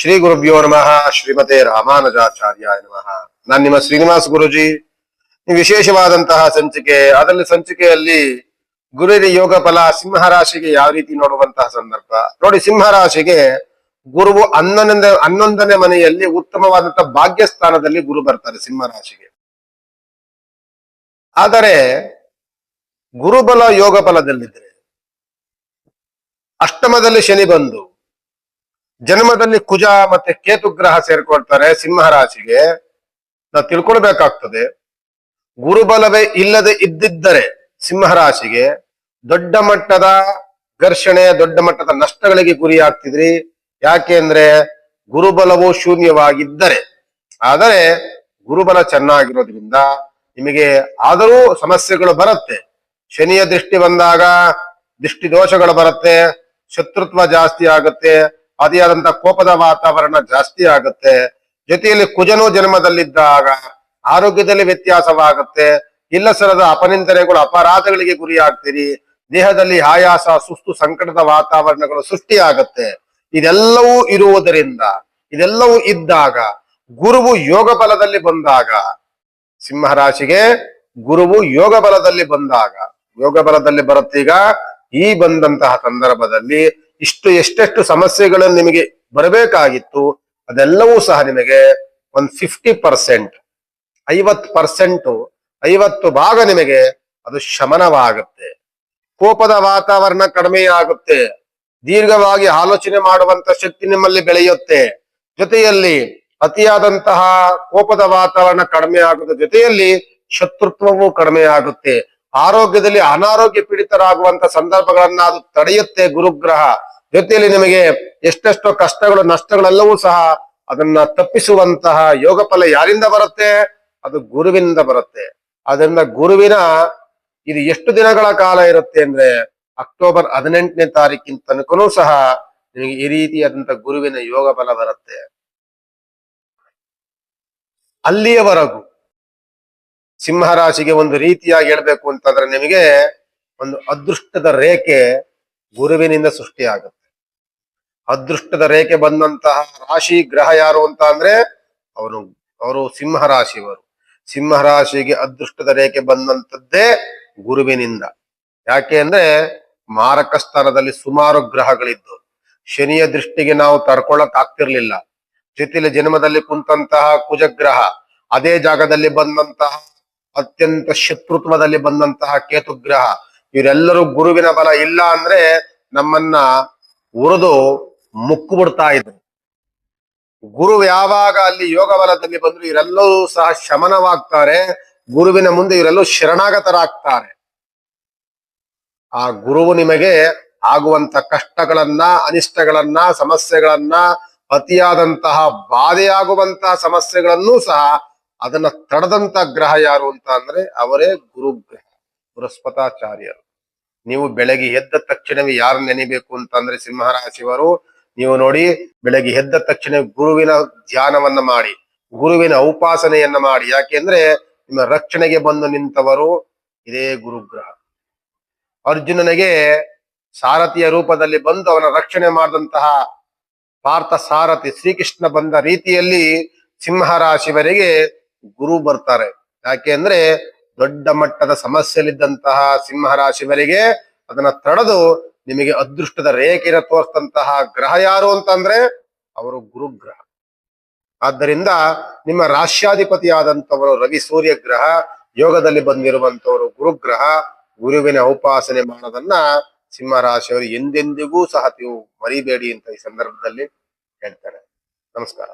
ಶ್ರೀ ಗುರುಭ್ಯೋ ನಮಃ, ಶ್ರೀಮತೆ ರಾಮಾನುಜಾಚಾರ್ಯಾಯ ನಮಃ. ನಾನ್ ನಿಮ್ಮ ಶ್ರೀನಿವಾಸ ಗುರುಜಿ. ವಿಶೇಷವಾದಂತಹ ಸಂಚಿಕೆ, ಅದರಲ್ಲಿ ಸಂಚಿಕೆಯಲ್ಲಿ ಗುರುವಿನ ಯೋಗ ಫಲ ಸಿಂಹ ರಾಶಿಗೆ ಯಾವ ರೀತಿ ನೋಡುವಂತಹ ಸಂದರ್ಭ. ನೋಡಿ ಸಿಂಹ ರಾಶಿಗೆ ಗುರುವು ಹನ್ನೊಂದನೇ ಹನ್ನೊಂದನೇ ಮನೆಯಲ್ಲಿ ಉತ್ತಮವಾದಂತಹ ಭಾಗ್ಯ ಸ್ಥಾನದಲ್ಲಿ ಗುರು ಬರ್ತಾರೆ ಸಿಂಹ ರಾಶಿಗೆ ಆದರೆ, ಗುರುಬಲ ಯೋಗ ಫಲದಲ್ಲಿದ್ರೆ, ಅಷ್ಟಮದಲ್ಲಿ ಶನಿ ಬಂದು ಜನ್ಮದಲ್ಲಿ ಕುಜ ಮತ್ತೆ ಕೇತು ಗ್ರಹ ಸೇರ್ಕೊಳ್ತಾರೆ ಸಿಂಹ ರಾಶಿಗೆ. ನಾವು ತಿಳ್ಕೊಳ್ಬೇಕಾಗ್ತದೆ. ಗುರುಬಲವೇ ಇಲ್ಲದೆ ಇದ್ದಿದ್ದರೆ ಸಿಂಹ ರಾಶಿಗೆ ದೊಡ್ಡ ಮಟ್ಟದ ಘರ್ಷಣೆ, ದೊಡ್ಡ ಮಟ್ಟದ ನಷ್ಟಗಳಿಗೆ ಗುರಿಯಾಗ್ತಿದ್ರಿ. ಯಾಕೆ ಅಂದ್ರೆ ಗುರುಬಲವು ಶೂನ್ಯವಾಗಿದ್ದರೆ. ಆದರೆ ಗುರುಬಲ ಚೆನ್ನಾಗಿರೋದ್ರಿಂದ ನಿಮಗೆ ಆದರೂ ಸಮಸ್ಯೆಗಳು ಬರುತ್ತೆ. ಶನಿಯ ದೃಷ್ಟಿ ಬಂದಾಗ ದೃಷ್ಟಿ ದೋಷಗಳು ಬರುತ್ತೆ, ಶತ್ರುತ್ವ ಜಾಸ್ತಿ ಆಗುತ್ತೆ ಅದೇ ಆದಂತ ಕೋಪದ ವಾತಾವರಣ ಜಾಸ್ತಿ ಆಗುತ್ತೆ. ಜೊತೆಯಲ್ಲಿ ಕುಜನು ಜನ್ಮದಲ್ಲಿದ್ದಾಗ ಆರೋಗ್ಯದಲ್ಲಿ ವ್ಯತ್ಯಾಸವಾಗುತ್ತೆ. ಇಲ್ಲ ಸರದ ಅಪನಿಂದನೆಗಳು, ಅಪರಾಧಗಳಿಗೆ ಗುರಿ ಆಗ್ತೀರಿ ದೇಹದಲ್ಲಿ ಆಯಾಸ, ಸುಸ್ತು, ಸಂಕಟದ ವಾತಾವರಣಗಳು ಸೃಷ್ಟಿಯಾಗುತ್ತೆ. ಇದೆಲ್ಲವೂ ಇರುವುದರಿಂದ, ಇದೆಲ್ಲವೂ ಇದ್ದಾಗ, ಗುರುವು ಯೋಗ ಬಲದಲ್ಲಿ ಬಂದಾಗ ಸಿಂಹರಾಶಿಗೆ ಗುರುವು ಯೋಗ ಬಲದಲ್ಲಿ ಬಂದಾಗ, ಯೋಗ ಬಲದಲ್ಲಿ ಬರುತ್ತೀಗ, ಈ ಬಂದಂತಹ ಸಂದರ್ಭದಲ್ಲಿ ಇಷ್ಟು ಎಷ್ಟೆಷ್ಟು ಸಮಸ್ಯೆಗಳು ನಿಮಗೆ ಬರಬೇಕಾಗಿತ್ತು, ಅದೆಲ್ಲವೂ ಸಹ ನಿಮಗೆ ಒಂದು ಫಿಫ್ಟಿ ಪರ್ಸೆಂಟ್ ಐವತ್ತು ಪರ್ಸೆಂಟ್ ಐವತ್ತು ಭಾಗ ನಿಮಗೆ ಅದು ಶಮನವಾಗುತ್ತೆ. ಕೋಪದ ವಾತಾವರಣ ಕಡಿಮೆ ಆಗುತ್ತೆ ದೀರ್ಘವಾಗಿ ಆಲೋಚನೆ ಮಾಡುವಂತ ಶಕ್ತಿ ನಿಮ್ಮಲ್ಲಿ ಬೆಳೆಯುತ್ತೆ. ಜೊತೆಯಲ್ಲಿ ಅತಿಯಾದಂತಹ ಕೋಪದ ವಾತಾವರಣ ಕಡಿಮೆ ಆಗುತ್ತೆ ಜೊತೆಯಲ್ಲಿ ಶತ್ರುತ್ವವು ಕಡಿಮೆ ಆಗುತ್ತೆ ಆರೋಗ್ಯದಲ್ಲಿ ಅನಾರೋಗ್ಯ ಪೀಡಿತರಾಗುವಂತ ಸಂದರ್ಭಗಳನ್ನ ಅದು ತಡೆಯುತ್ತೆ ಗುರುಗ್ರಹ. ಜೊತೆಯಲ್ಲಿ ನಿಮಗೆ ಎಷ್ಟೆಷ್ಟೋ ಕಷ್ಟಗಳು, ನಷ್ಟಗಳೆಲ್ಲವೂ ಸಹ ಅದನ್ನ ತಪ್ಪಿಸುವಂತಹ ಯೋಗ ಫಲ ಯಾರಿಂದ ಬರುತ್ತೆ? ಅದು ಗುರುವಿನಿಂದ ಬರುತ್ತೆ. ಅದರಿಂದ ಗುರುವಿನ ಇದು ಎಷ್ಟು ದಿನಗಳ ಕಾಲ ಇರುತ್ತೆ ಅಂದ್ರೆ ಅಕ್ಟೋಬರ್ ಹದಿನೆಂಟನೇ ತಾರೀಕಿನ ತನಕನು ಸಹ ನಿಮಗೆ ಈ ರೀತಿಯಾದಂತಹ ಗುರುವಿನ ಯೋಗ ಬಲ ಬರುತ್ತೆ. ಅಲ್ಲಿಯವರೆಗೂ ಸಿಂಹರಾಶಿಗೆ ಒಂದು ರೀತಿಯಾಗಿ ಹೇಳ್ಬೇಕು ಅಂತಂದ್ರೆ ನಿಮಗೆ ಒಂದು ಅದೃಷ್ಟದ ರೇಖೆ ಗುರುವಿನಿಂದ ಸೃಷ್ಟಿಯಾಗುತ್ತೆ. ಅದೃಷ್ಟದ ರೇಖೆ ಬಂದಂತಹ ರಾಶಿ ಗ್ರಹ ಯಾರು ಅಂತ ಅಂದ್ರೆ ಅವರು ಅವರು ಸಿಂಹ ರಾಶಿಯವರು. ಸಿಂಹ ರಾಶಿಗೆ ಅದೃಷ್ಟದ ರೇಖೆ ಬಂದಂತದ್ದೇ ಗುರುವಿನಿಂದ. ಯಾಕೆ ಅಂದ್ರೆ ಮಾರಕ ಸ್ಥಾನದಲ್ಲಿ ಸುಮಾರು ಗ್ರಹಗಳಿದ್ದು. ಶನಿಯ ದೃಷ್ಟಿಗೆ ನಾವು ತಡ್ಕೊಳ್ಳಕ್ ಆಗ್ತಿರ್ಲಿಲ್ಲ. ಜೊತೆಲಿ ಜನ್ಮದಲ್ಲಿ ಕುಂತಹ ಕುಜಗ್ರಹ, ಅದೇ ಜಾಗದಲ್ಲಿ ಬಂದಂತಹ ಅತ್ಯಂತ ಶತ್ರುತ್ವದಲ್ಲಿ ಬಂದಂತಹ ಕೇತು ಗ್ರಹ ಇವರೆಲ್ಲರೂ ಗುರುವಿನ ಬಲ ಇಲ್ಲ ಅಂದ್ರೆ ನಮ್ಮನ್ನ ಉರಿದು ಮುಕ್ಕು ಬಿಡ್ತಾ ಇದ್ರು ಗುರು ಯಾವಾಗ ಅಲ್ಲಿ ಯೋಗ ಬಲದಲ್ಲಿ ಬಂದ್ರು ಇವರೆಲ್ಲರೂ ಸಹ ಶಮನವಾಗ್ತಾರೆ. ಗುರುವಿನ ಮುಂದೆ ಇವರೆಲ್ಲೂ ಶರಣಾಗತರಾಗ್ತಾರೆ. ಆ ಗುರುವು ನಿಮಗೆ ಆಗುವಂತ ಕಷ್ಟಗಳನ್ನ, ಅನಿಷ್ಟಗಳನ್ನ, ಸಮಸ್ಯೆಗಳನ್ನ ಅತಿಯಾದಂತಹ ಬಾಧೆಯಾಗುವಂತಹ ಸಮಸ್ಯೆಗಳನ್ನೂ ಸಹ ಅದನ್ನ ತಡೆದಂತ ಗ್ರಹ ಯಾರು ಅಂತ ಅಂದ್ರೆ ಅವರೇ ಗುರುಗ್ರಹ, ಬೃಹಸ್ಪತಾಚಾರ್ಯರು. ನೀವು ಬೆಳಗ್ಗೆ ಎದ್ದ ತಕ್ಷಣವೇ ಯಾರು ನೆನಿಬೇಕು ಅಂತಂದ್ರೆ ಸಿಂಹರಾಶಿಯವರು ನೀವು ನೋಡಿ, ಬೆಳಗ್ಗೆ ಎದ್ದ ತಕ್ಷಣ ಗುರುವಿನ ಧ್ಯಾನವನ್ನ ಮಾಡಿ, ಗುರುವಿನ ಉಪಾಸನೆಯನ್ನ ಮಾಡಿ. ಯಾಕೆಂದ್ರೆ ನಿಮ್ಮ ರಕ್ಷಣೆಗೆ ಬಂದು ನಿಂತವರು ಇದೇ ಗುರುಗ್ರಹ. ಅರ್ಜುನನಿಗೆ ಸಾರಥಿಯ ರೂಪದಲ್ಲಿ ಬಂದು ಅವನ ರಕ್ಷಣೆ ಮಾಡಿದಂತಹ ಪಾರ್ಥ ಸಾರಥಿ ಶ್ರೀಕೃಷ್ಣ ಬಂದ ರೀತಿಯಲ್ಲಿ ಸಿಂಹರಾಶಿವರಿಗೆ ಗುರು ಬರ್ತಾರೆ. ಯಾಕೆ ಅಂದ್ರೆ, ದೊಡ್ಡ ಮಟ್ಟದ ಸಮಸ್ಯೆಯಲ್ಲಿದ್ದಂತಹ ಸಿಂಹರಾಶಿವರಿಗೆ ಅದನ್ನ ತಡೆದು ನಿಮಗೆ ಅದೃಷ್ಟದ ರೇಖೆನ ತೋರಿಸಿದಂತಹ ಗ್ರಹ ಯಾರು ಅಂತಂದ್ರೆ ಅವರು ಗುರುಗ್ರಹ. ಆದ್ದರಿಂದ ನಿಮ್ಮ ರಾಶ್ಯಾಧಿಪತಿಯಾದಂಥವರು ರವಿ ಸೂರ್ಯ ಗ್ರಹ ಯೋಗದಲ್ಲಿ ಬಂದಿರುವಂತವರು ಗುರುಗ್ರಹ, ಗುರುವಿನ ಉಪಾಸನೆ ಮಾಡೋದನ್ನ ಸಿಂಹರಾಶಿಯವರು ಎಂದೆಂದಿಗೂ ಸಹ ನೀವು ಮರಿಬೇಡಿ ಅಂತ ಈ ಸಂದರ್ಭದಲ್ಲಿ ಹೇಳ್ತಾರೆ. ನಮಸ್ಕಾರ.